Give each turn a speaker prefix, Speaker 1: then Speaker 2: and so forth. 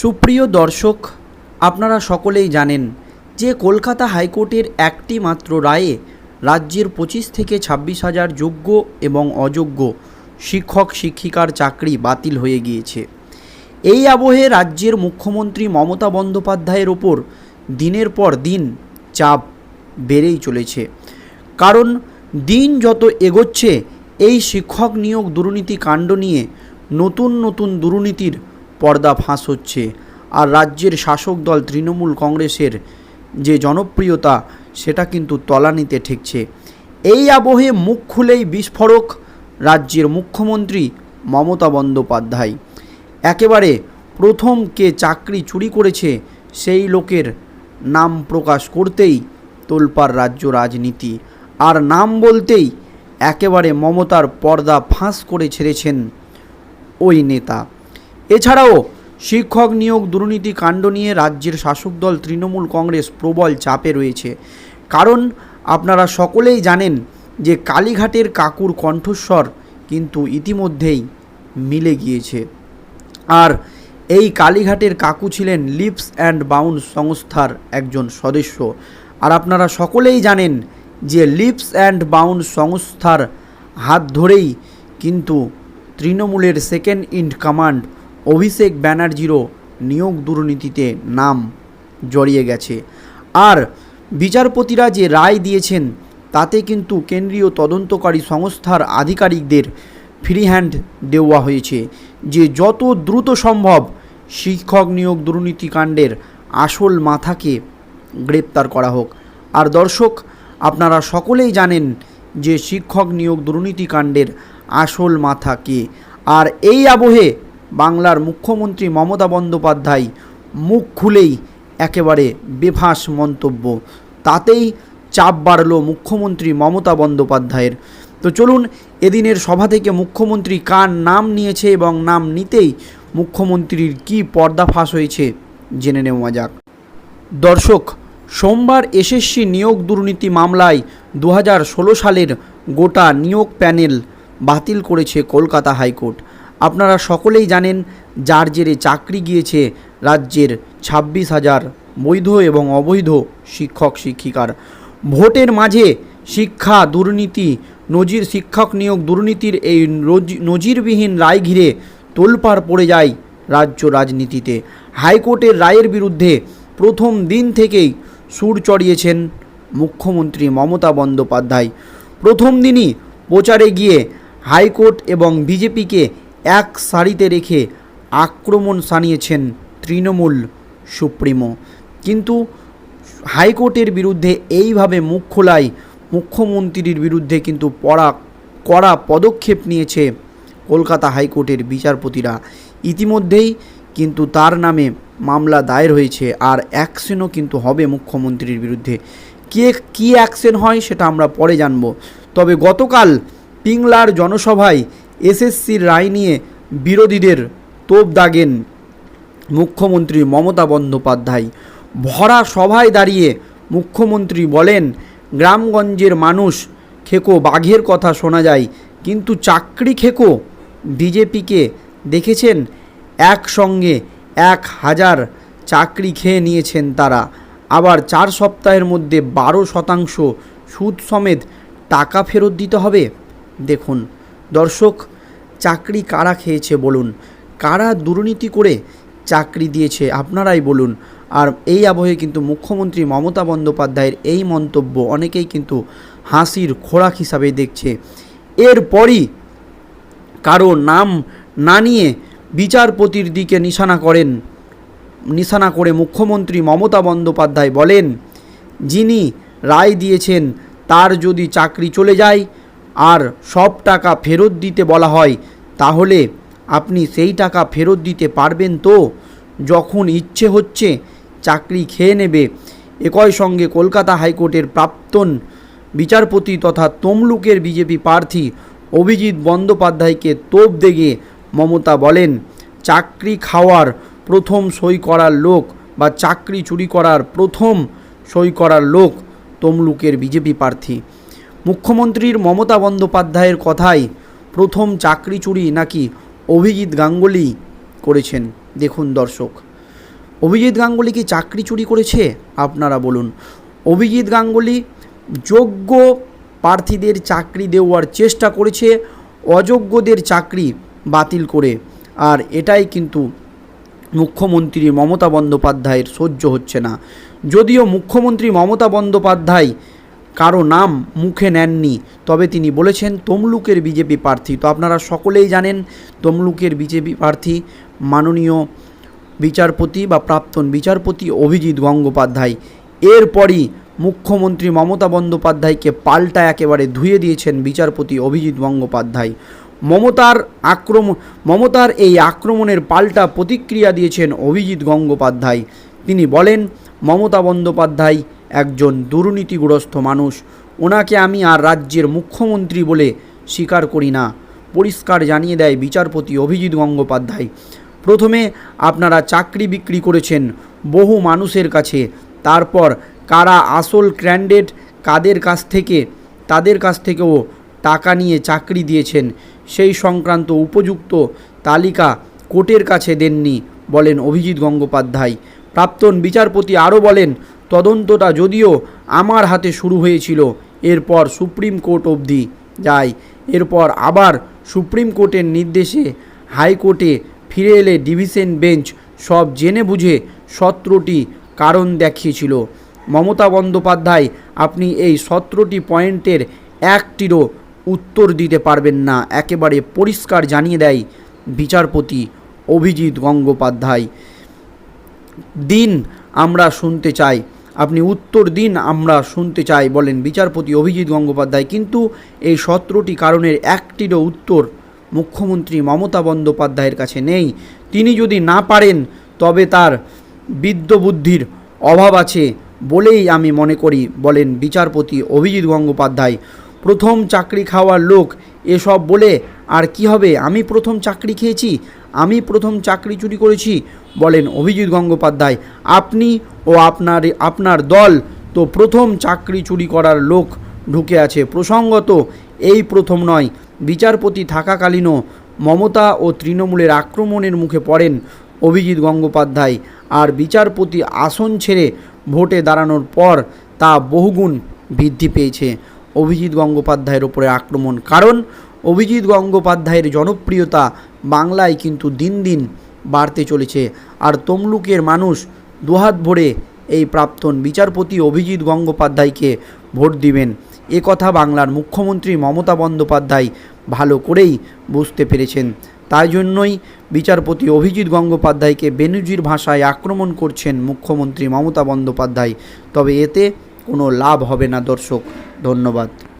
Speaker 1: সুপ্রিয় দর্শক, আপনারা সকলেই জানেন যে কলকাতা হাইকোর্টের একটি মাত্র রায়ে রাজ্যের পঁচিশ থেকে ছাব্বিশ হাজার যোগ্য এবং অযোগ্য শিক্ষক, শিক্ষিকার চাকরি বাতিল হয়ে গিয়েছে। এই আবহে রাজ্যের মুখ্যমন্ত্রী মমতা বন্দ্যোপাধ্যায়ের ওপর দিনের পর দিন চাপ বেড়েই চলেছে। কারণ দিন যত এগোচ্ছে, এই শিক্ষক নিয়োগ দুর্নীতি কাণ্ড নিয়ে নতুন নতুন দুর্নীতির পর্দা ফাঁস হচ্ছে। আর রাজ্যের শাসক দল তৃণমূল কংগ্রেসের যে জনপ্রিয়তা, সেটা কিন্তু তলানিতে ঠেকছে। এই আবহে মুখ খুলেই বিস্ফোরক রাজ্যের মুখ্যমন্ত্রী মমতা বন্দ্যোপাধ্যায়। একেবারে প্রথম কে চাকরি চুরি করেছে, সেই লোকের নাম প্রকাশ করতেই তোলপাড় রাজ্য রাজনীতি। আর নাম বলতেই একেবারে মমতার পর্দা ফাঁস করে ছেড়েছেন ওই নেতা। এছাড়াও, শিক্ষক নিয়োগ দুর্নীতি কাণ্ড নিয়ে রাজ্যের শাসক দল তৃণমূল কংগ্রেস প্রবল চাপে রয়েছে। কারণ, আপনারা সকলেই জানেন যে কালীঘাটের কাকুর কণ্ঠস্বর কিন্তু ইতিমধ্যেই মিলে গিয়েছে। আর এই কালীঘাটের কাকু ছিলেন লিপস অ্যান্ড বাউন্স সংস্থার একজন সদস্য। আর আপনারা সকলেই জানেন যে লিপস অ্যান্ড বাউন্স সংস্থার হাত ধরেই কিন্তু তৃণমূলের সেকেন্ড ইন কমান্ড অভিষেক ব্যানার্জিরও নিয়োগ দুর্নীতিতে নাম জড়িয়ে গেছে। আর বিচারপতিরা যে রায় দিয়েছেন, তাতে কিন্তু কেন্দ্রীয় তদন্তকারী সংস্থার আধিকারিকদের ফ্রি হ্যান্ড দেওয়া হয়েছে যে যত দ্রুত সম্ভব শিক্ষক নিয়োগ দুর্নীতিকাণ্ডের আসল মাথাকে গ্রেপ্তার করা হোক। আর দর্শক, আপনারা সকলেই জানেন যে শিক্ষক নিয়োগ দুর্নীতিকাণ্ডের আসল মাথা কে আর এই আবহে বাংলার মুখ্যমন্ত্রী মমতা বন্দ্যোপাধ্যায় মুখ খুলেই একেবারে বেফাঁস মন্তব্য। তাতেই চাপ বাড়ল মুখ্যমন্ত্রী মমতা বন্দ্যোপাধ্যায়ের। তো চলুন এদিনের সভা থেকে মুখ্যমন্ত্রী কার নাম নিয়েছে এবং নাম নিতেই মুখ্যমন্ত্রীর কি পর্দাফাঁস হয়েছে জেনে নেওয়া যাক। দর্শক, সোমবার এসএসসি নিয়োগ দুর্নীতি মামলায় দু হাজার ষোলো সালের গোটা নিয়োগ প্যানেল বাতিল করেছে কলকাতা হাইকোর্ট। আপনারা সকলেই জানেন যার জেরে চাকরি গিয়েছে রাজ্যের ছাব্বিশ হাজার বৈধ এবং অবৈধ শিক্ষক, শিক্ষিকার। ভোটের মাঝে শিক্ষা দুর্নীতি, নজির শিক্ষক নিয়োগ দুর্নীতির এই নজিরবিহীন রায় ঘিরে তোলপাড় পড়ে যায় রাজ্য রাজনীতিতে। হাইকোর্টের রায়ের বিরুদ্ধে প্রথম দিন থেকেই সুর চড়িয়েছেন মুখ্যমন্ত্রী মমতা বন্দ্যোপাধ্যায়। প্রথম দিনই প্রচারে গিয়ে হাইকোর্ট এবং বিজেপিকে এক সারিতে রেখে আক্রমণ সানিয়েছেন তৃণমূল সুপ্রিমো। কিন্তু হাইকোর্টের বিরুদ্ধে এইভাবে মুখ খোলায় মুখ্যমন্ত্রীর বিরুদ্ধে কিন্তু পড়া, কড়া পদক্ষেপ নিয়েছে কলকাতা হাইকোর্টের বিচারপতিরা। ইতিমধ্যেই কিন্তু তার নামে মামলা দায়ের হয়েছে আর অ্যাকশনও কিন্তু হবে মুখ্যমন্ত্রীর বিরুদ্ধে। কে, কী অ্যাকশন হয় সেটা আমরা পরে জানব। তবে গতকাল পিংলার জনসভায় এসএসসির রায় নিয়ে বিরোধীদের তোপ দাগেন মুখ্যমন্ত্রী মমতা বন্দ্যোপাধ্যায়। ভরা সভায় দাঁড়িয়ে মুখ্যমন্ত্রী বলেন, গ্রামগঞ্জের মানুষ খেকো বাঘের কথা শোনা যায়, কিন্তু চাকরি খেকো বিজেপিকে দেখেছেন একসঙ্গে এক হাজার চাকরি খেয়ে নিয়েছেন তারা। আবার চার সপ্তাহের মধ্যে বারো শতাংশ সুদ সমেত টাকা ফেরত দিতে হবে। দেখুন, দর্শক চাকরি কারা খেয়েছে বলুন? কারা দুর্নীতি করে চাকরি দিয়েছে আপনারাই বলুন। আর এই আবহে কিন্তু মুখ্যমন্ত্রী মমতা বন্দ্যোপাধ্যায়ের এই মন্তব্য অনেকেই কিন্তু হাসির খোরাক হিসাবে দেখছে। এরপরই কারও নাম না নিয়ে বিচারপতির দিকে নিশানা করেন, নিশানা করে মুখ্যমন্ত্রী মমতা বন্দ্যোপাধ্যায় বলেন, যিনি রায় দিয়েছেন তার যদি চাকরি চলে যায়, আর সব টাকা ফেরত দিতে বলা হয় তাহলে আপনি সেই টাকা ফেরত দিতে পারবেন তো? যখন ইচ্ছে হচ্ছে চাকরি খেয়ে নেবে। একই সঙ্গে কলকাতা হাইকোর্টের প্রাক্তন বিচারপতি তথা তমলুকের বিজেপি প্রার্থী অভিজিৎ বন্দ্যোপাধ্যায়কে তোপ দেগে মমতা বলেন, চাকরি খাওয়ার প্রথম সই করার লোক বা চাকরি চুরি করার প্রথম সই করার লোক তমলুকের বিজেপি প্রার্থী। মুখ্যমন্ত্রীর মমতা বন্দ্যোপাধ্যায়ের কথায় প্রথম চাকরি চুরি নাকি অভিজিৎ গাঙ্গুলি করেছেন? দেখুন দর্শক। অভিজিৎ গাঙ্গুলি কি চাকরি চুরি করেছে? আপনারা বলুন। অভিজিৎ গাঙ্গুলি যোগ্য প্রার্থীদের চাকরি দেওয়ার চেষ্টা করেছে, অযোগ্যদের চাকরি বাতিল করে। আর এটাই কিন্তু মুখ্যমন্ত্রী মমতা বন্দ্যোপাধ্যায়ের সহ্য হচ্ছে না। যদিও মুখ্যমন্ত্রী মমতা বন্দ্যোপাধ্যায় কারও নাম মুখে নেননি। তবে তিনি বলেছেন, তমলুকের বিজেপি প্রার্থী। তো আপনারা সকলেই জানেন, তমলুকের বিজেপি প্রার্থী, মাননীয় বিচারপতি বা প্রাক্তন বিচারপতি অভিজিৎ গঙ্গোপাধ্যায়। এরপরই মুখ্যমন্ত্রী মমতা বন্দ্যোপাধ্যায়কে পাল্টা একেবারে ধুয়ে দিয়েছেন বিচারপতি অভিজিৎ গঙ্গোপাধ্যায়। মমতার আক্রমণ মমতার এই আক্রমণের পাল্টা প্রতিক্রিয়া দিয়েছেন অভিজিৎ গঙ্গোপাধ্যায়। তিনি বলেন, মমতা বন্দ্যোপাধ্যায় একজন দুর্নীতিগ্রস্ত মানুষ। ওনাকে আমি আর রাজ্যের মুখ্যমন্ত্রী বলে স্বীকার করি না, পরিষ্কার জানিয়ে দেয় বিচারপতি অভিজিৎ গঙ্গোপাধ্যায়। প্রথমে আপনারা চাকরি বিক্রি করেছেন বহু মানুষের কাছে, তারপর কারা আসল ক্র্যান্ডেড কাদের কাছ থেকে, তাদের কাছ থেকেও টাকা নিয়ে চাকরি দিয়েছেন, সেই সংক্রান্ত উপযুক্ত তালিকা কোর্টের কাছে দেননি বলেন অভিজিৎ গঙ্গোপাধ্যায়। প্রাক্তন বিচারপতি আরও বলেন তদন্তটা যদিও আমার হাতে শুরু হয়েছিল, এরপর সুপ্রিম কোর্ট অবধি যায় এরপর আবার সুপ্রিম কোর্টের নির্দেশে হাইকোর্টে ফিরে এলে ডিভিশন বেঞ্চ সব জেনে বুঝে সত্রটি কারণ দেখিয়েছিল। মমতা বন্দ্যোপাধ্যায়, আপনি এই সতেরোটি পয়েন্টের একটিরও উত্তর দিতে পারবেন না, একেবারে পরিষ্কার জানিয়ে দেয় বিচারপতি অভিজিৎ গঙ্গোপাধ্যায়। দিন আমরা শুনতে চাই। আপনি উত্তর দিন, আমরা শুনতে চাই, বলেন বিচারপতি অভিজিৎ গঙ্গোপাধ্যায়। কিন্তু এই সতেরোটি কারণের একটিরও উত্তর মুখ্যমন্ত্রী মমতা বন্দ্যোপাধ্যায়ের কাছে নেই। তিনি যদি না পারেন, তবে তার বিদ্যবুদ্ধির অভাব আছে বলেই আমি মনে করি, বলেন বিচারপতি অভিজিৎ গঙ্গোপাধ্যায়। প্রথম চাকরি খাওয়ার লোক এসব বলে, আর কি হবে? আমি প্রথম চাকরি খেয়েছি, আমি প্রথম চাকরি চুরি করেছি বলেন অভিজিৎ গঙ্গোপাধ্যায়, আপনি ও আপনার আপনার দল তো প্রথম চাকরি চুরি করার লোক ঢুকে আছে। প্রসঙ্গত, এই প্রথম নয়। বিচারপতি থাকাকালীনও মমতা ও তৃণমূলের আক্রমণের মুখে পড়েন অভিজিৎ গঙ্গোপাধ্যায়। আর বিচারপতি আসন ছেড়ে ভোটে দাঁড়ানোর পর তা বহুগুণ বৃদ্ধি পেয়েছে অভিজিৎ গঙ্গোপাধ্যায়ের ওপরে আক্রমণ। কারণ, অভিজিৎ গঙ্গোপাধ্যায়ের জনপ্রিয়তা বাংলায় কিন্তু দিন দিন বাড়তে চলেছে। আর তমলুকের মানুষ দুহাত ভরে এই প্রাক্তন বিচারপতি অভিজিৎ গঙ্গোপাধ্যায়কে ভোট দিবেন। এ কথা বাংলার মুখ্যমন্ত্রী মমতা বন্দ্যোপাধ্যায় ভালো করেই বুঝতে পেরেছেন। তাই জন্যই বিচারপতি অভিজিৎ গঙ্গোপাধ্যায়কে বেনুজির ভাষায় আক্রমণ করছেন মুখ্যমন্ত্রী মমতা বন্দ্যোপাধ্যায়। তবে এতে কোনো লাভ হবে না, দর্শক। ধন্যবাদ।